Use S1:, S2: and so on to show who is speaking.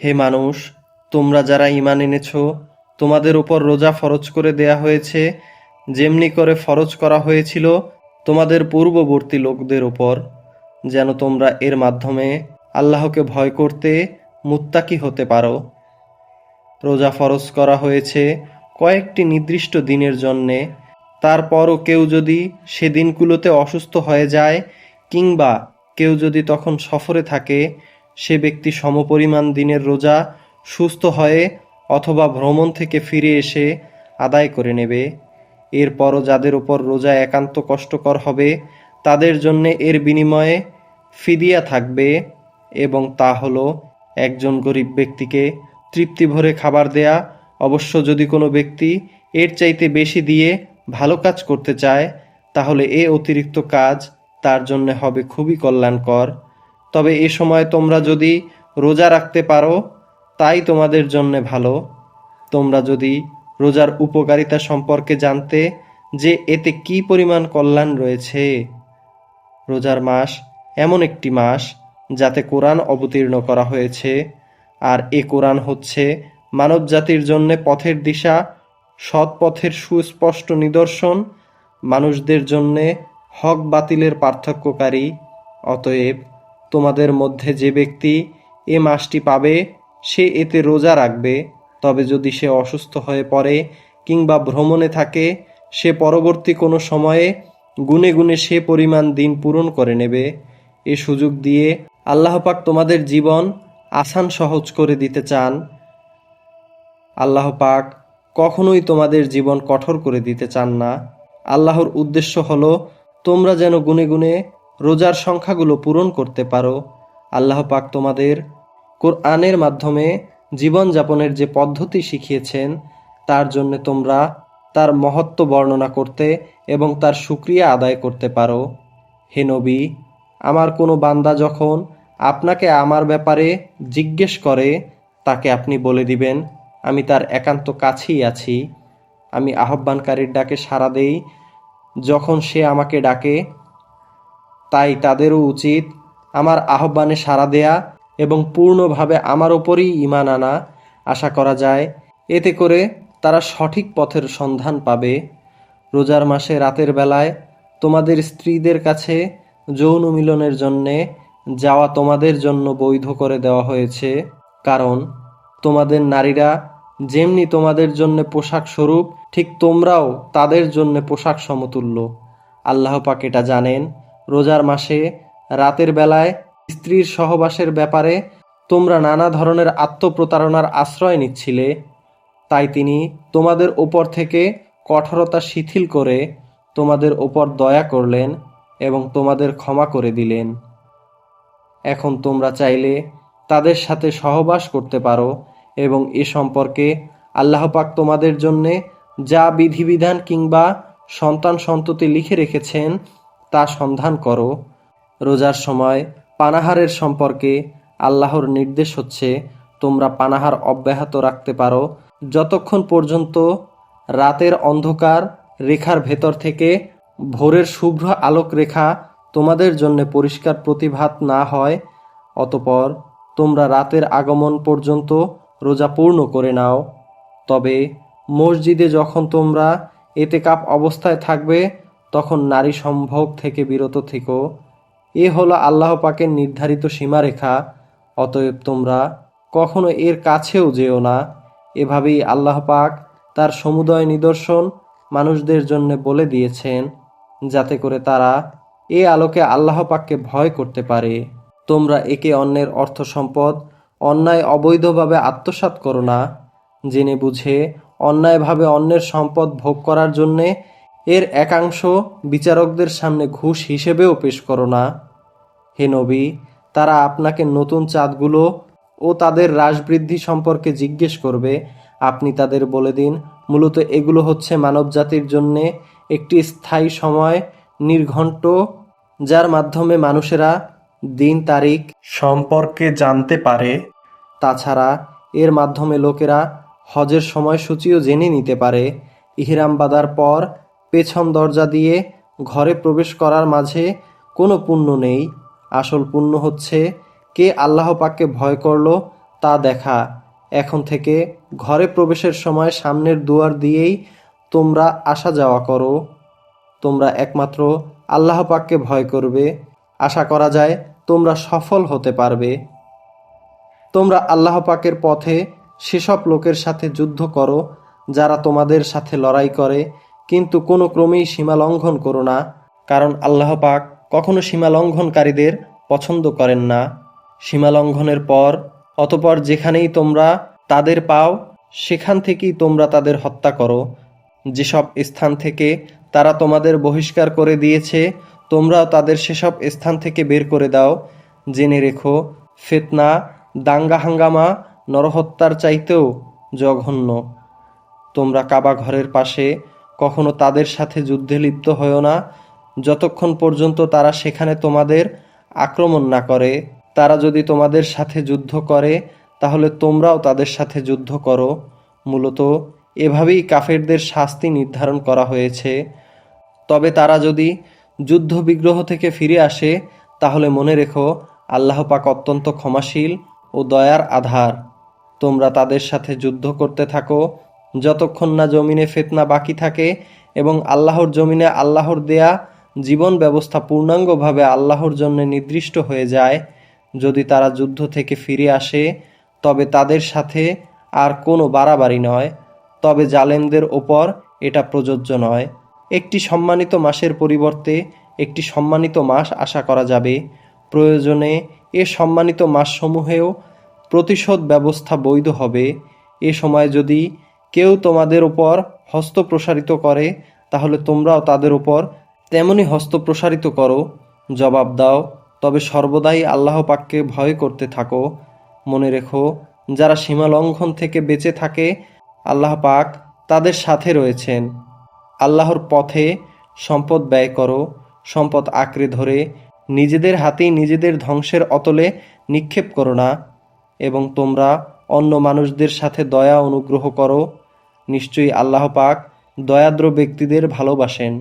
S1: হে মানুষ, তোমরা যারা ঈমান এনেছ, তোমাদের উপর রোজা ফরজ করে দেয়া হয়েছে। যেমনি করে ফরজ করা হয়েছিল তোমাদের পূর্ববর্তী লোকদের ওপর যেন তোমরা এর মাধ্যমে আল্লাহকে ভয় করতে মুত্তাকি হতে পারো। রোজা ফরজ করা হয়েছে কয়েকটি নির্দিষ্ট দিনের জন্যে। তারপরও কেউ যদি সে দিনগুলোতে অসুস্থ হয়ে যায়, কিংবা কেউ যদি তখন সফরে থাকে সে ব্যক্তি সমপরিমাণ দিনের রোজা, সুস্থ হয়ে অথবা ভ্রমণ থেকে ফিরে এসে আদায় করে নেবে। এরপরও যাদের উপর রোজা একান্ত কষ্টকর হবে, তাদের জন্য এর বিনিময়ে ফিদিয়া থাকবে এবং তা হলো একজন গরিব ব্যক্তিকে তৃপ্তি ভরে খাবার দেয়া। অবশ্য যদি কোনো ব্যক্তি এর চাইতে বেশি দিয়ে ভালো কাজ করতে চায়, তাহলে এ অতিরিক্ত কাজ তার জন্য হবে খুবই কল্যাণকর। তবে এ সময় তোমরা যদি রোজা রাখতে পারো, তাই তোমাদের জন্য ভালো। তোমরা যদি রোজার উপকারিতা সম্পর্কে জানতে যে এতে কি পরিমাণ কল্যাণ রয়েছে। রোজার মাস এমন একটি মাস যাতে কোরআন অবতীর্ণ করা হয়েছে, আর এ কোরআন হচ্ছে মানব জাতির জন্য পথের দিশা, সৎ পথের সুস্পষ্ট নিদর্শন, মানুষদের জন্যে হক বাতিলের পার্থক্যকারী। অতএব তোমাদের মধ্যে যে ব্যক্তি এ মাসটি পাবে, সে এতে রোজা রাখবে। তবে যদি সে অসুস্থ হয়ে পড়ে কিংবা ভ্রমণে থাকে, সে পরবর্তী কোনো সময়ে গুনে গুনে সে পরিমাণ দিন পূরণ করে নেবে। এ সুযোগ দিয়ে আল্লাহ পাক তোমাদের জীবন আসান সহজ করে দিতে চান। আল্লাহ পাক কখনোই তোমাদের জীবন কঠোর করে দিতে চান না। আল্লাহর উদ্দেশ্য হলো, তোমরা যেন গুনে গুনে রোজার সংখ্যাগুলো পূরণ করতে পারো। আল্লাহ পাক তোমাদের কোরআনের মাধ্যমে জীবনযাপনের যে পদ্ধতি শিখিয়েছেন, তার জন্য তোমরা তার মহত্ব বর্ণনা করতে এবং তার সুক্রিয়া আদায় করতে পারো। হে নবী, আমার কোনো বান্দা যখন আপনাকে আমার ব্যাপারে জিজ্ঞেস করে, তাকে আপনি বলে দিবেন, আমি তার একান্ত কাছেই আছি। আমি আহ্বানকারীর ডাকে সাড়া দেই। যখন সে আমাকে ডাকে তাই তাদেরও উচিত আমার আহ্বানে সাড়া দেয়া এবং পূর্ণভাবে আমার ওপরই ইমান আনা। আশা করা যায়, এতে করে তারা সঠিক পথের সন্ধান পাবে। রোজার মাসে রাতের বেলায় তোমাদের স্ত্রীদের কাছে যৌন মিলনের জন্যে যাওয়া তোমাদের জন্য বৈধ করে দেওয়া হয়েছে। কারণ তোমাদের নারীরা যেমনি তোমাদের জন্য পোশাক স্বরূপ, ঠিক তোমরাও তাদের জন্য পোশাক সমতুল্য। আল্লাহ পাক এটা জানেন। রোজার মাসে, রাতের বেলায় স্ত্রীর সহবাসের ব্যাপারে তোমরা নানা ধরনের আত্মপ্রতারণার আশ্রয় নিচ্ছিলে। তাই তিনি তোমাদের ওপর থেকে কঠোরতা শিথিল করে তোমাদের ওপর দয়া করলেন এবং তোমাদের ক্ষমা করে দিলেন। এখন তোমরা চাইলে তাদের সাথে সহবাস করতে পারো এবং এ সম্পর্কে আল্লাহ পাক তোমাদের জন্যে যা বিধিবিধান কিংবা সন্তান সন্ততি লিখে রেখেছেন তা সন্ধান করো। রোজার সময় পানাহারের সম্পর্কে আল্লাহর নির্দেশ হচ্ছে, তোমরা পানাহার অব্যাহত রাখতে পারো। যতক্ষণ পর্যন্ত রাতের অন্ধকার রেখার ভেতর থেকে ভোরের শুভ্র আলোক রেখা তোমাদের জন্য পরিষ্কার প্রতিভাত না হয়, অতপর তোমরা রাতের আগমন পর্যন্ত রোজা পূর্ণ করে নাও। তবে মসজিদে যখন তোমরা এতে কাপ অবস্থায় থাকবে তখন নারী সম্ভোগ থেকে বিরত থেকো। এ হলো আল্লাহ পাকের নির্ধারিত সীমারেখা। অতএব তোমরা কখনো এর কাছেও যেও না। এভাবেই আল্লাহ পাক তার সমুদয় নিদর্শন মানুষদের জন্য বলে দিয়েছেন, যাতে করে তারা এ আলোকে আল্লাহ পাককে ভয় করতে পারে। তোমরা একে অন্যের অর্থ সম্পদ অন্যায় অবৈধভাবে আত্মসাৎ করো না। জেনে বুঝে অন্যায়ভাবে অন্যের সম্পদ ভোগ করার জন্যে এর একাংশ বিচারকদের সামনে ঘুষ হিসেবেও পেশ করো না। হে নবী, তারা আপনাকে নতুন চাঁদগুলো ও তাদের হ্রাসবৃদ্ধি সম্পর্কে জিজ্ঞেস করবে। আপনি তাদের বলে দিন, মূলত এগুলো হচ্ছে মানবজাতির জন্যে একটি স্থায়ী সময় নির্ঘণ্ট, যার মাধ্যমে মানুষেরা দিন, তারিখ সম্পর্কে জানতে পারে। তাছাড়া এর মাধ্যমে লোকেরা হজের সময়সূচিও জেনে নিতে পারে। ইহরাম বাঁধার পর পেছন দরজা দিয়ে ঘরে প্রবেশ করার মাঝে কোনো পুণ্য নেই। আসল পুণ্য হচ্ছে, কে আল্লাহ পাককে ভয় করল তা দেখা। এখন থেকে ঘরে প্রবেশের সময় সামনের দুয়ার দিয়েই তোমরা আসা যাওয়া করো। তোমরা একমাত্র আল্লাহ পাককে ভয় করবে। আশা করা যায় তোমরা সফল হতে পারবে। তোমরা আল্লাহ পাকের পথে সেসব লোকের সাথে যুদ্ধ করো, যারা তোমাদের সাথে লড়াই করে। কিন্তু কোনো ক্রমেই সীমা লঙ্ঘন করো না, কারণ আল্লাহ পাক কখনো সীমা লঙ্ঘনকারীদের পছন্দ করেন না। সীমা লঙ্ঘনের পর, অতপর যেখানেই তোমরা তাদের পাও, সেখান থেকেই তোমরা তাদের হত্যা করো। যেসব স্থান থেকে তারা তোমাদের বহিষ্কার করে দিয়েছে, তোমরাও তাদের সেসব স্থান থেকে বের করে দাও। জেনে রেখো, ফেতনা, দাঙ্গা হাঙ্গামা, নরহত্যার চাইতেও জঘন্য। তোমরা কাবা ঘরের পাশে কখনো তাদের সাথে যুদ্ধে লিপ্ত হও না। যতক্ষণ পর্যন্ত তারা সেখানে তোমাদের আক্রমণ না করে, তারা যদি তোমাদের সাথে যুদ্ধ করে, তাহলে তোমরাও তাদের সাথে যুদ্ধ করো। মূলত এভাবেই কাফেরদের শাস্তি নির্ধারণ করা হয়েছে। তবে তারা যদি যুদ্ধ বিগ্রহ থেকে ফিরে আসে, তাহলে মনে রেখো, আল্লাহ পাক অত্যন্ত ক্ষমাশীল ও দয়ার আধার। তোমরা তাদের সাথে যুদ্ধ করতে থাকো যতক্ষণ না জমিনে ফেতনা বাকি থাকে এবং আল্লাহর জমিনে আল্লাহর দেয়া জীবন ব্যবস্থা পূর্ণাঙ্গভাবে আল্লাহর জন্য নির্দিষ্ট হয়ে যায়, যদি তারা যুদ্ধ থেকে ফিরে আসে, তবে তাদের সাথে আর কোনো বাড়াবাড়ি নয়। তবে জালেমদের ওপর এটা প্রযোজ্য নয়। একটি সম্মানিত মাসের পরিবর্তে একটি সম্মানিত মাস আশা করা যাবে। প্রয়োজনে এ সম্মানিত মাসসমূহেও প্রতিশোধ ব্যবস্থা বৈধ হবে। এ সময় যদি কেউ তোমাদের উপর হস্ত প্রসারিত করে, তাহলে তোমরাও তাদের উপর তেমনি হস্ত প্রসারিত করো। জবাব দাও, তবে সর্বদাই আল্লাহ পাককে ভয় করতে থাকো। মনে রেখো, যারা সীমা লঙ্ঘন থেকে বেঁচে থাকে, আল্লাহ পাক তাদের সাথে রয়েছেন। আল্লাহর পথে সম্পদ ব্যয় করো, সম্পদ আঁকড়ে ধরে, নিজেদের হাতেই নিজেদের ধ্বংসের অতলে নিক্ষেপ করো না, এবং তোমরা অন্য মানুষদের সাথে দয়া অনুগ্রহ করো। নিশ্চয়ই আল্লাহ পাক দয়াদ্র ব্যক্তিদের ভালোবাসেন।